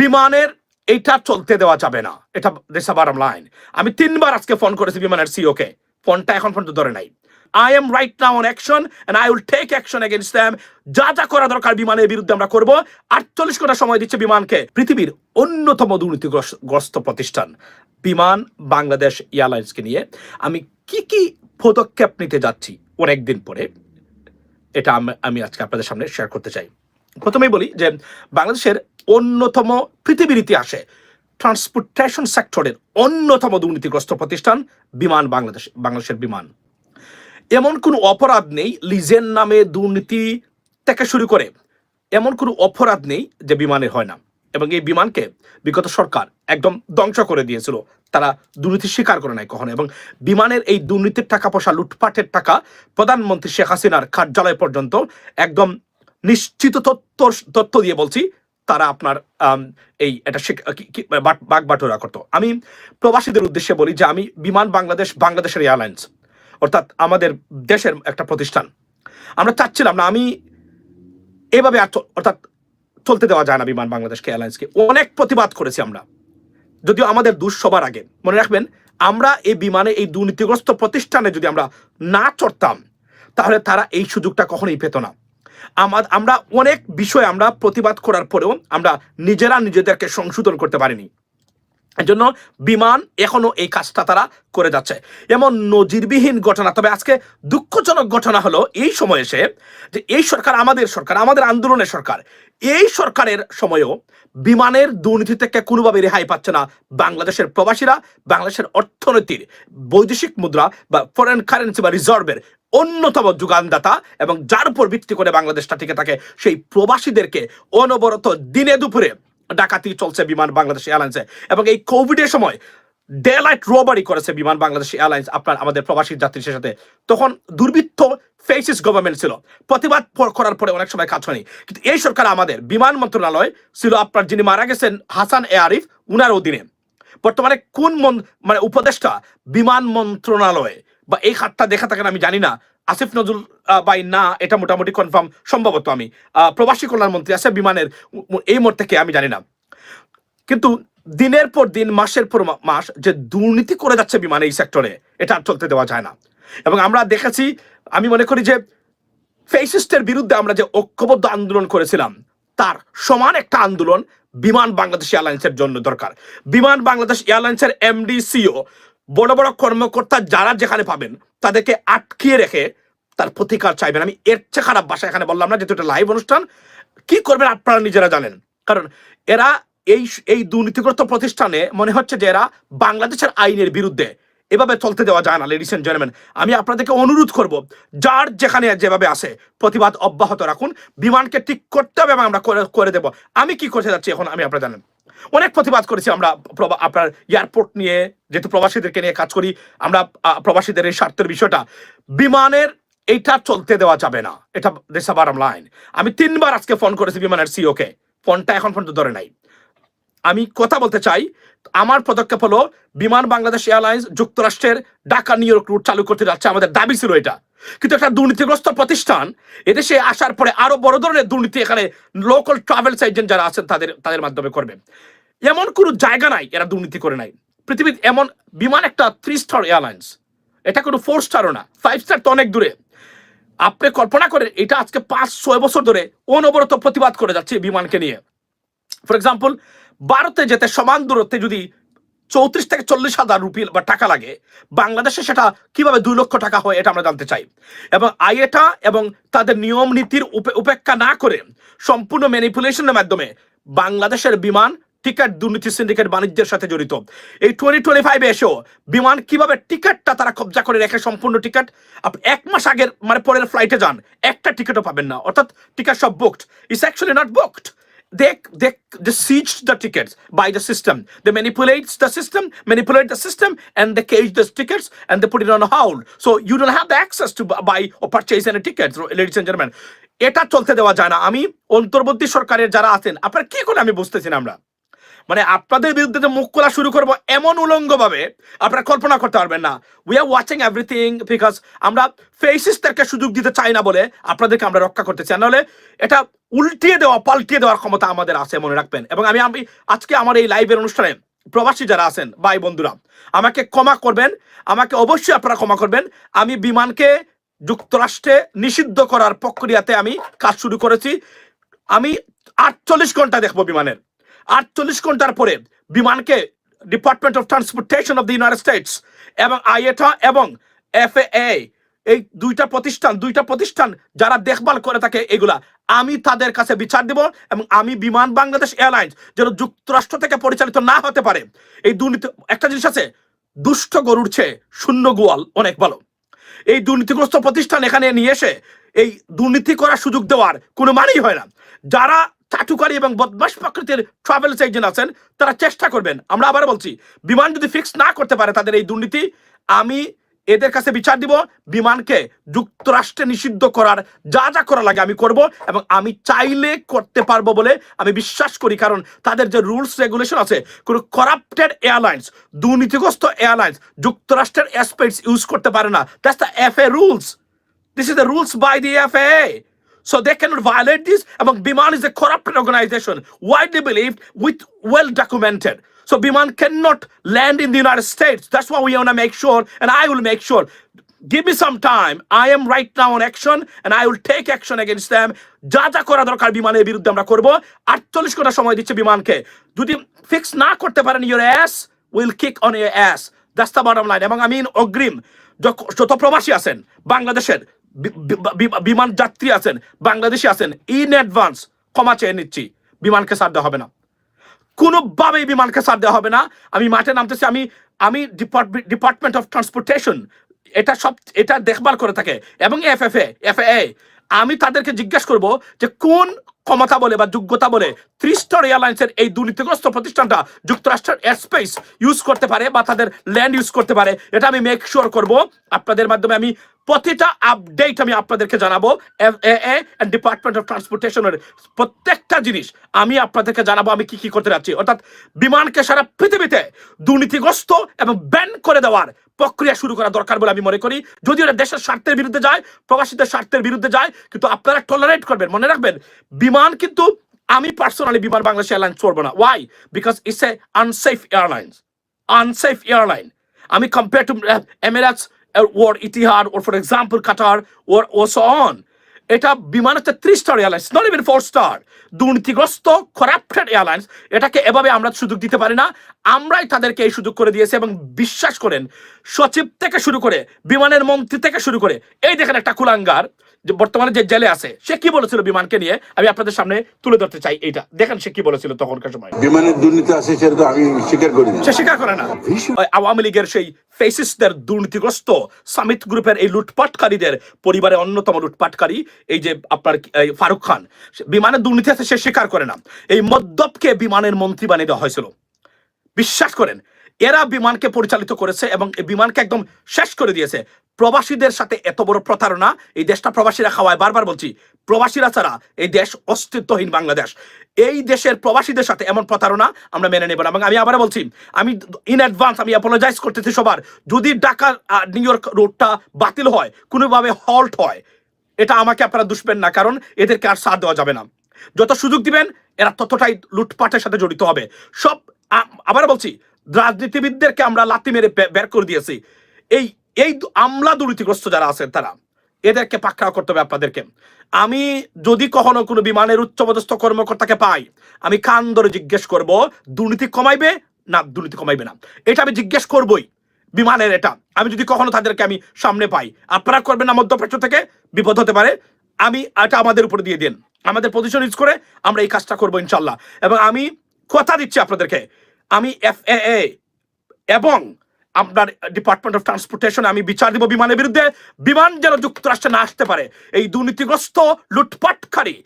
বিমানের, এইটা চলতে দেওয়া যাবে না। এটা দেশ বারাম লাইন আমি তিনবার আজকে ফোন করেছি বিমানের সিও কে ফোনটা এখন পর্যন্ত ধরে নাই। I am right now on action and I will take action against them যা যা করা দরকার বিমানের বিরুদ্ধে আমরা করব। আটচল্লিশ ঘণ্টা সময় দিচ্ছে বিমানকে। পৃথিবীর অন্যতম দুর্নীতিগ্রস্ত প্রতিষ্ঠান। বিমান বাংলাদেশ এয়ারলাইন্সকে নিয়ে। আমি কি কি পদক্ষেপ নিতে যাচ্ছি অনেকদিন পরে, এটা আমি আজকে আপনাদের সামনে শেয়ার করতে চাই। প্রথমেই বলি যে বাংলাদেশের অন্যতম পৃথিবীর ইতিহাসে ট্রান্সপোর্টেশন সেক্টরের অন্যতম দুর্নীতিগ্রস্ত প্রতিষ্ঠান বিমান বাংলাদেশ, বাংলাদেশের বিমান। এমন কোনো অপরাধ নেই লিজের নামে দুর্নীতি থেকে শুরু করে এমন কোনো অপরাধ নেই যে বিমানের হয় না। এবং এই বিমানকে বিগত সরকার একদম ধ্বংস করে দিয়েছিল। তারা দুর্নীতি স্বীকার করে নাই কখনো। এবং বিমানের এই দুর্নীতির টাকা পয়সা, লুটপাটের টাকা প্রধানমন্ত্রী শেখ হাসিনার কার্যালয় পর্যন্ত একদম নিশ্চিত তথ্য তথ্য দিয়ে বলছি, তারা আপনার এই এটা বাগবাটোরা করতো। আমি প্রবাসীদের উদ্দেশ্যে বলি যে আমি বিমান বাংলাদেশ, বাংলাদেশের এয়ারলাইন্স, অর্থাৎ আমাদের দেশের একটা প্রতিষ্ঠান। আমরা চাচ্ছিলাম না, আমি এভাবে আর অর্থাৎ চলতে দেওয়া যায় না বিমান বাংলাদেশকে, এয়ারলাইন্সকে। অনেক প্রতিবাদ করেছি আমরা। যদিও আমাদের দুঃ সবার আগে। মনে রাখবেন, আমরা এই বিমানে এই দুর্নীতিগ্রস্ত প্রতিষ্ঠানে যদি আমরা না চড়তাম, তাহলে তারা এই সুযোগটা কখনোই পেত না। আমার অনেক বিষয়ে আমরা প্রতিবাদ করার পরেও আমরা নিজেরা নিজেদেরকে সংশোধন করতে পারিনি। এজন্য বিমান এখনও এই কাজটা তারা করে যাচ্ছে। এমন নজিরবিহীন ঘটনা, তবে আজকে দুঃখজনক ঘটনা হলো এই সময় এসে যে এই সরকার আমাদের সরকার, আমাদের আন্দোলনের সরকার, এই সরকারের সময়ও বিমানের দুর্নীতি থেকে কোনোভাবে রেহাই পাচ্ছে না বাংলাদেশের প্রবাসীরা, বাংলাদেশের অর্থনীতির বৈদেশিক মুদ্রা বা ফরেন কারেন্সি বা রিজার্ভের অন্যতম যোগানদাতা এবং যার উপর ভিত্তি করে বাংলাদেশটা টিকে থাকে সেই প্রবাসীদেরকে অনবরত দিনে দুপুরে ডাকাতি চলছে বিমান বাংলাদেশ এয়ারলাইন্সে এবং এই কোভিডের সময় ডে লাইট রোবারি করেছে বিমান বাংলাদেশ এয়ারলাইন্স আপনার আমাদের প্রবাসী যাত্রীদের সাথে। তখন দুর্বৃত্ত ফেসিস গভর্নমেন্ট ছিল। প্রতিবাদ করার পরে অনেক সময় কাজ হয়নি। কিন্তু এই সরকার আমাদের বিমান মন্ত্রণালয় ছিল আপনার যিনি মারা গেছেন হাসান এ আরিফ, উনার অধীনে। বর্তমানে কোন মানে উপদেষ্টা বিমান মন্ত্রণালয় বা এই হাতটা দেখা থাকেন আমি জানি না। আসিফ নজরুল বাই না, এটা মোটামুটি কনফার্ম সম্ভবত আমি। প্রবাসী কল্যাণ মন্ত্রী আছে বিমানের এই মুহূর্তে কে আমি জানি না। কিন্তু দিনের পর দিন, মাসের পর মাস যে দুর্নীতি করে যাচ্ছে বিমান এই সেক্টরে এটা আর চলতে দেওয়া যায় না। এবং আমরা দেখেছি, আমি মনে করি যে ফেসিস্টের বিরুদ্ধে আমরা যে ঐক্যবদ্ধ আন্দোলন করেছিলাম, তার সমান একটা আন্দোলন বিমান বাংলাদেশ এয়ারলাইন্সের জন্য দরকার। বিমান বাংলাদেশ এয়ারলাইন্সের এমডি সিও বড় বড় কর্মকর্তা যারা যেখানে পাবেন, তাদেরকে আটকিয়ে রেখে তার প্রতিকার চাইবেন। আমি এর চেয়ে খারাপ ভাষা এখানে বললাম না, যেহেতু এটা লাইভ অনুষ্ঠান, কি করবেন আপনারা নিজেরা জানেন। কারণ এরা এই এই দুর্নীতিগ্রস্ত প্রতিষ্ঠানে মনে হচ্ছে যে এরা বাংলাদেশের আইনের বিরুদ্ধে এভাবে চলতে দেওয়া যায় না লেডিস এন্ড জেন্টলম্যান আমি আপনাদেরকে অনুরোধ করব, যার যেখানে যেভাবে আসে প্রতিবাদ অব্যাহত রাখুন। বিমানকে ঠিক করতে হবে এবং আমরা করে দেব। আমি কি করতে যাচ্ছি এখন, আমি আপনারা জানেন। অনেক প্রতিবাদ করেছি আমরা আপনার এয়ারপোর্ট নিয়ে, যেহেতু প্রবাসীদেরকে নিয়ে কাজ করি, আমরা প্রবাসীদের এই স্বার্থের বিষয়টা। বিমানের এইটা চলতে দেওয়া যাবে না। এটা দেশা লাইন আমি তিনবার আজকে ফোন করেছি বিমানের সিও কে। ফোনটা এখন পর্যন্ত ধরে নাই। আমি কথা বলতে চাই, আমার পদক্ষেপ হলো বিমান বাংলাদেশ এয়ারলাইন্স যুক্তরাষ্ট্রের ঢাকা, নিউ ইয়র্ক রুট চালু করতে যাচ্ছে। আমাদের দাবি ছিল এটা। কিন্তু একটা দুর্নীতিগ্রস্ত প্রতিষ্ঠান এদেশে আসার পরে আরও বড় ধরনের দুর্নীতি এখানে লোকাল ট্রাভেলস এজেন্ট যারা আছেন তাদের তাদের মাধ্যমে করবে। এমন কোনো জায়গা নাই এরা দুর্নীতি করে নাই। পৃথিবীর এমন বিমান একটা থ্রি স্টার এয়ারলাইন্স এটা কোনো ফোর স্টারও না। ফাইভ স্টার তো অনেক দূরে। আপনি কল্পনা করেন, এটা আজকে পাঁচ ছয় বছর ধরে অনবরত প্রতিবাদ করে যাচ্ছে বিমানকে নিয়ে। ফর এক্সাম্পল ভারতে যেতে সমান দূরত্বে যদি চৌত্রিশ থেকে চল্লিশ হাজার রুপি বা টাকা লাগে, বাংলাদেশে সেটা কীভাবে দুই লক্ষ টাকা হয় এটা আমরা জানতে চাই। এবং আইএটা এবং তাদের নিয়ম নীতির উপে- উপেক্ষা না করে সম্পূর্ণ ম্যানিপুলেশনের মাধ্যমে বাংলাদেশের বিমান, টিকিট দুর্নীতি সিন্ডিকেট বাণিজ্যের সাথে জড়িত। এই টোয়েন্টি টোয়েন্টি ফাইভে এসেও বিমান কীভাবে টিকিটটা তারা কবজা করে রেখে সম্পূর্ণ টিকিট আপনি এক মাস আগের মানে পরের ফ্লাইটে যান, একটা টিকিটও পাবেন না। অর্থাৎ টিকিট সব booked it's actually not booked they they siege the tickets by the system. They manipulate the system, manipulate the system, and they cage the tickets and they put it on a hold. So you don't have the access to buy or purchase any tickets, ladies and gentlemen. এটা চলতে দেওয়া যায় না আমি অন্তর্বর্তী সরকারের যারা আছেন আপনারা কি করে আমি বুঝতেছি না আমরা মানে আপনাদের বিরুদ্ধে যে মুখ খোলা শুরু করব এমন উলঙ্গ ভাবে আপনারা কল্পনা করতে পারবেন না। We are watching everything because আমরা ফেসিসদেরকে সুযোগ দিতে চাই না বলে আপনাদেরকে আমরা রক্ষা করতে চাই। নাহলে এটা উল্টিয়ে দেওয়া, পাল্টিয়ে দেওয়ার ক্ষমতা আমাদের আছে মনে রাখবেন। এবং আমি আমি আজকে আমার এই লাইভের অনুষ্ঠানে প্রবাসী যারা আছেন, ভাই বন্ধুরা, আমাকে ক্ষমা করবেন। আমাকে অবশ্যই আপনারা ক্ষমা করবেন। আমি বিমানকে যুক্তরাষ্ট্রে নিষিদ্ধ করার প্রক্রিয়াতে আমি কাজ শুরু করেছি। আমি আটচল্লিশ ঘণ্টা দেখব বিমানের। আটচল্লিশ ঘণ্টার পরে বিমানকে department of transportation of the United States এবং আইএটা এবং এফএএ, এই দুইটা প্রতিষ্ঠান দুইটা প্রতিষ্ঠান যারা দেখভাল করে থাকে এগুলা, আমি তাদের কাছে বিচার দেব এবং আমি বিমান বাংলাদেশ এয়ারলাইন্স যেন যুক্তরাষ্ট্র থেকে পরিচালিত না হতে পারে। এই দুর্নীতি, একটা জিনিস আছে, দুষ্ট গরুর চেয়ে শূন্য গোয়াল অনেক ভালো। এই দুর্নীতিগ্রস্ত প্রতিষ্ঠান এখানে নিয়ে এসে এই দুর্নীতি করার সুযোগ দেওয়ার কোনো মানেই হয় না। যারা চাটুকারী এবং বদমাস প্রকৃতির ট্রাভেলস এজেন্ট আছেন, তারা চেষ্টা করবেন। আমরা আবার বলছি, বিমান যদি ফিক্স না করতে পারে তাদের এই দুর্নীতি, আমি এদের কাছে বিচার দিব, বিমানকে যুক্তরাষ্ট্রে নিষিদ্ধ করার যা যা করা লাগে আমি করব এবং আমি চাইলে করতে পারব বলে আমি বিশ্বাস করি, কারণ তাদের যে রুলস রেগুলেশন আছে, কোনো করাপ্টেড এয়ারলাইন্স দুর্নীতিগ্রস্ত এয়ারলাইন্স যুক্তরাষ্ট্রের এসপেক্টস ইউজ করতে পারে না। That's the F A rules This is the by the F FAA. So they cannot violate this. Among Biman is a corrupted organization, widely believed, with well documented. So Biman cannot land in the United States. That's why we want to make sure, and I will make sure. Give me some time. I am right now on action, and I will take action against them. যা যা করা দরকার বিমানের বিরুদ্ধে আমরা করব আটচল্লিশ ঘণ্টা সময় দিচ্ছে বিমানকে যদি ফিক্স না করতে পারেন your ass will kick on your ass that's the line এবং আমি অগ্রিম যত প্রবাসী আছেন বাংলাদেশের বিমান যাত্রী আছেন, বাংলাদেশি আছেন ইন অ্যাডভান্স ক্ষমা চেয়ে নিচ্ছি, বিমানকে ছাড় দেওয়া হবে না। কোনোভাবেই বিমানকে ছাড় দেওয়া হবে না। আমি মাঠে নামতেছি, আমি আমি ডিপার্টমেন্ট অফ ট্রান্সপোর্টেশন এটা সব, এটা দেখভাল করে থাকে, এবং এফ এফ এফ এ আমি তাদেরকে জিজ্ঞেস করব যে কোন ক্ষমতা বলে বা যোগ্যতা বলে ত্রিস্তর এয়ারলাইন্সের এই দুর্নীতিগ্রস্ত প্রতিষ্ঠানটা যুক্তরাষ্ট্রের এয়ারস্পেস ইউজ করতে পারে বা তাদের ল্যান্ড ইউজ করতে পারে। এটা আমি মেক শিওর করব। আপনাদের মাধ্যমে আমি প্রতিটা আপডেট আমি আপনাদেরকে জানাব। ডিপার্টমেন্ট অফ ট্রান্সপোর্টেশনের প্রত্যেকটা জিনিস আমি আপনাদেরকে জানাব আমি কি কি করতে যাচ্ছি। অর্থাৎ বিমানকে সারা পৃথিবীতে দুর্নীতিগ্রস্ত এবং ব্যান করে দেওয়ার প্রক্রিয়া শুরু করা দরকার বলে আমি মনে করি। যদি ওরা দেশের স্বার্থের বিরুদ্ধে যায় প্রবাসীদের স্বার্থের বিরুদ্ধে যায়, কিন্তু আপনারা টলারেট করবেন, মনে রাখবেন। বিমান কিন্তু আমি পার্সোনালি বিমান বাংলাদেশ এয়ারলাইন্স চলবো না। Why because it's a unsafe airlines unsafe airline আমি compare to Emirates or Etihad or for example Qatar or also on এটা বিমান হচ্ছে three star airlines not even four star দুর্নীতিগ্রস্ত করাপ্টেড এয়ারলাইন্স এটাকে এভাবে আমরা সুযোগ দিতে পারি না। আমরাই তাদেরকে এই সুযোগ করে দিয়েছি এবং বিশ্বাস করেন, সচিব থেকে শুরু করে, বিমানের মন্ত্রী থেকে শুরু করে, এই দেখেন একটা কুলাঙ্গার। যে বর্তমানে যে জেলে আছে সে কি বলেছিল বিমানকে নিয়ে? আমি আপনাদের সামনে তুলে ধরতে চাই এইটা। দেখেন সে কি বলেছিল তখনকার সময়। বিমানের দুর্নীতি আছে সেটা তো আমি স্বীকার করি না। সে স্বীকার করে না। আওয়ামী লীগের সেই ফেসিসদের দুর্নীতিগ্রস্ত সামিত গ্রুপের এই লুটপাটকারীদের পরিবারের অন্যতম লুটপাটকারী এই যে আপনার ফারুক খান বিমানের দুর্নীতি আছে সে স্বীকার করে না। এই মদ্যপকে বিমানের মন্ত্রী বানিয়ে দেওয়া হয়েছিল। বিশ্বাস করেন এরা বিমানকে পরিচালিত করেছে এবং বিমানকে একদম শেষ করে দিয়েছে। প্রবাসীদের সাথে এত বড় প্রতারণা, এই দেশটা প্রবাসীরা খাওয়ায়। বারবার বলছি, প্রবাসীরা ছাড়া এই দেশ অস্তিত্বহীন বাংলাদেশ। এই দেশের প্রবাসীদের সাথে এমন প্রতারণা আমরা মেনে নেব না। এবং আমি আবার বলছি, আমি ইন অ্যাডভান্স আমি অ্যাপোলোজাইজ করতেছি সবার। যদি ঢাকা নিউ ইয়র্ক রোডটা বাতিল হয়, কোনোভাবে হল্ট হয়, এটা আমাকে আপনারা দুষবেন না, কারণ এদেরকে আর সাথ দেওয়া যাবে না। যত সুযোগ দিবেন, এরা ততটাই লুটপাটের সাথে জড়িত হবে। সব আবার বলছি রাজনীতিবিদদেরকে আমরা লাথি মেরে বের করে দিয়েছি। এই এই আমলা দুর্নীতিগ্রস্ত যারা আছেন তারা, এদেরকে পাকড়াও করতে হবে আপনাদেরকে। আমি যদি কখনো কোনো বিমানের উচ্চপদস্থ কর্মকর্তাকে পাই, আমি কান ধরে জিজ্ঞেস করব, দুর্নীতি কমাইবে না দুর্নীতি কমাইবে না? এটা আমি জিজ্ঞেস করবই বিমানের এটা। আমি যদি কখনো তাদেরকে আমি সামনে পাই, আপনারা করবেন না মধ্যপ্রাচ্য থেকে? বিপদ হতে পারে। আমি এটা আমাদের উপরে দিয়ে দিন। আমাদের পজিশন ইউজ করে আমরা এই কাজটা করব ইনশাল্লাহ। এবং আমি কথা দিচ্ছি আপনাদেরকে আমি এফ এবং আপনার ডিপার্টমেন্ট অফ ট্রান্সপোর্টেশন আমি বিচার দিব বিমানের বিরুদ্ধে, বিমান যেন যুক্তরাষ্ট্রে না আসতে পারে। এই দুর্নীতিগ্রস্ত, লুটপাটকারী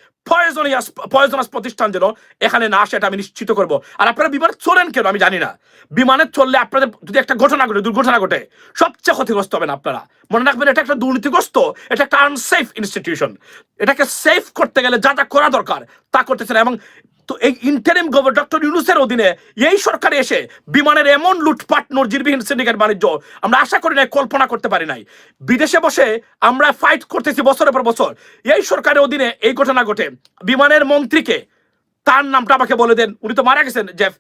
পয়জনাস প্রতিষ্ঠান যেন এখানে না আসে, এটা আমি নিশ্চিত করব। আর আপনারা বিমানে চলেন কেন? আমি জানি না। বিমানে চললে আপনাদের যদি একটা ঘটনা ঘটে, দুর্ঘটনা ঘটে, সবচেয়ে ক্ষতিগ্রস্ত হবেন আপনারা। মনে রাখবেন, এটা একটা দুর্নীতিগ্রস্ত, এটা একটা আনসেফ ইনস্টিটিউশন এটাকে সেফ করতে গেলে যা যা করা দরকার, তা করতেছে না এবং তো এই ইন্টারিম গভর্নর ডক্টর ইউনুসের অধীনে এই সরকারে এসে বিমানের এমন লুটপাট নজিরবিহীন সিন্ডিকেট বাণিজ্য আমরা আশা করি নাই, কল্পনা করতে পারি নাই। বিদেশে বসে আমরা ফাইট করতেছি বছরের পর বছর। এই সরকারের অধীনে এই ঘটনা ঘটে। বিমানের মন্ত্রীকে তার নামটা আমাকে বলে দেন। উনি তো মারা গেছেন, জেফ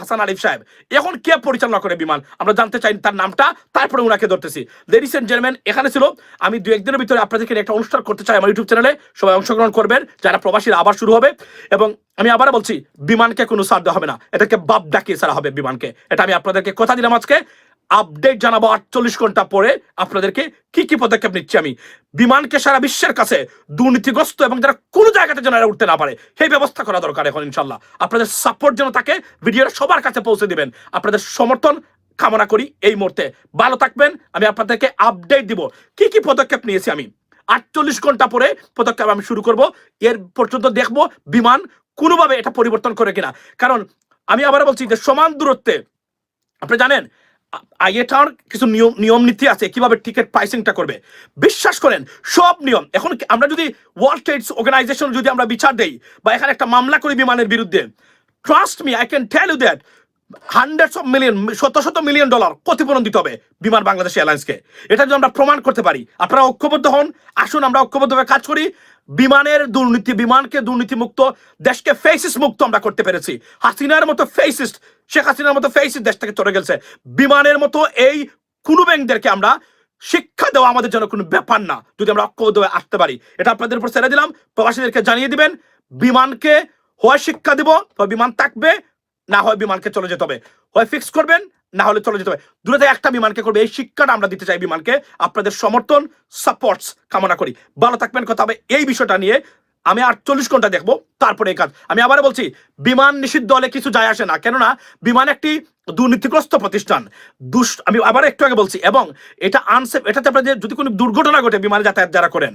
হাসান আলিফ সাহেব। এখন কে পরিচালনা করে বিমান? আমরা জানতে চাই তার নামটা, তারপরে উনাকে ধরতেছি। লেডিস এন্ড জেন্টলম্যান এখানে ছিল, আমি দু একদিনের ভিতরে আপনাদেরকে একটা অনুষ্ঠান করতে চাই আমার ইউটিউব চ্যানেলে সবাই অংশগ্রহণ করবেন, যারা প্রবাসীরা আবার শুরু হবে। এবং আমি আবার বলছি, বিমানকে কোনো সার দেওয়া হবে না। এটাকে বাপ ডাকিয়ে ছাড়া হবে বিমানকে। এটা আমি আপনাদেরকে কথা দিলাম আজকে। আপডেট জানাব আটচল্লিশ ঘণ্টা পরে। আপনাদেরকে কি কি পদক্ষেপ নিচ্ছি আমি? বিমানকে সারা বিশ্বের কাছে দুর্নীতিগ্রস্ত এবং যারা কোনো জায়গাতে যেন এরা উঠতে না পারে, সেই ব্যবস্থা করা দরকার এখন ইনশাল্লাহ আপনাদের সাপোর্ট যেন থাকে ভিডিওটা সবার কাছে পৌঁছে দিবেন। আপনাদের সমর্থন কামনা করি এই মুহূর্তে। ভালো থাকবেন, আমি আপনাদেরকে আপডেট দিব। কি কি পদক্ষেপ নিয়েছি আমি? আটচল্লিশ ঘণ্টা পরে পদক্ষেপ আমি শুরু করব। এর পর্যন্ত দেখব বিমান কোনোভাবে এটা পরিবর্তন করে কিনা। কারণ আমি আবার বলছি যে সমান দূরত্বে, আপনি জানেন আইএটার কিছু নিয়ম নিয়ম নীতি আছে, কীভাবে টিকিট প্রাইসিংটা করবে। বিশ্বাস করেন, সব নিয়ম, এখন আমরা যদি ওয়ার্ল্ড ট্রেডস অর্গানাইজেশন যদি আমরা বিচার দেই, বা এখানে একটা মামলা করি বিমানের বিরুদ্ধে trust me I can tell you that hundreds of million শত শত মিলিয়ন ডলার ক্ষতিপূরণ দিতে হবে বিমান বাংলাদেশ এয়ারলাইন্সকে। এটা যদি আমরা প্রমাণ করতে পারি, আপনারা ঐক্যবদ্ধ হন, আসুন আমরা ঐক্যবদ্ধভাবে কাজ করি বিমানের দুর্নীতি, বিমানকে দুর্নীতি মুক্ত দেশকে ফেসিস মুক্ত আমরা করতে পেরেছি। হাসিনার মতো ফেসিস্ট শেখ হাসিনার মতো ফেসিস দেশ থেকে চলে গেছে। বিমানের মতো এই কুনু ব্যাংকদেরকে আমরা শিক্ষা দেওয়া আমাদের জন্য কোনো ব্যাপার না, যদি আমরা ঐক্যবদ্ধভাবে আসতে পারি। এটা আপনাদের উপর ছেড়ে দিলাম। প্রবাসীদেরকে জানিয়ে দিবেন, বিমানকে হয় শিক্ষা দিব বিমান থাকবে না হয় বিমানকে চলে যেতে হবে। হয় ফিক্স করবেন, না হলে চলে যেতে হবে। দূরে একটা বিমানকে করবে, এই শিক্ষাটা আমরা দিতে চাই বিমানকে। আপনাদের সমর্থন সাপোর্টস কামনা করি। ভালো থাকবেন, কথা হবে এই বিষয়টা নিয়ে। আমি আটচল্লিশ ঘণ্টা দেখব, তারপরে এই কাজ। আমি আবার বলছি, বিমান নিষিদ্ধ হলে কিছু যায় আসে না। কেননা, বিমান একটি দুর্নীতিগ্রস্ত প্রতিষ্ঠান। দুষ, আমি আবার একটু আগে বলছি, এবং এটা আনসেফ এটাতে আপনাদের যদি কোনো দুর্ঘটনা ঘটে, বিমানে যাতায়াত যারা করেন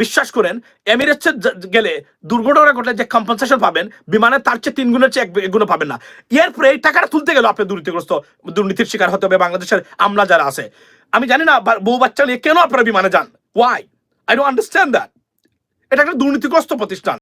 বিশ্বাস করেন এমিরেটসে গেলে দুর্ঘটনা ঘটলে যে কম্পেনসেশন পাবেন, বিমানে তার চেয়ে তিন গুণের চেয়ে এক গুণ পাবেন না। এরপরে এই টাকাটা তুলতে গেলে আপনি দুর্নীতিগ্রস্ত, দুর্নীতির শিকার হতে হবে বাংলাদেশের আমলা যারা আছে। আমি জানি না বউ বাচ্চা নিয়ে কেন আপনারা বিমানে যান? Why I don't understand that এটা একটা দুর্নীতিগ্রস্ত প্রতিষ্ঠান।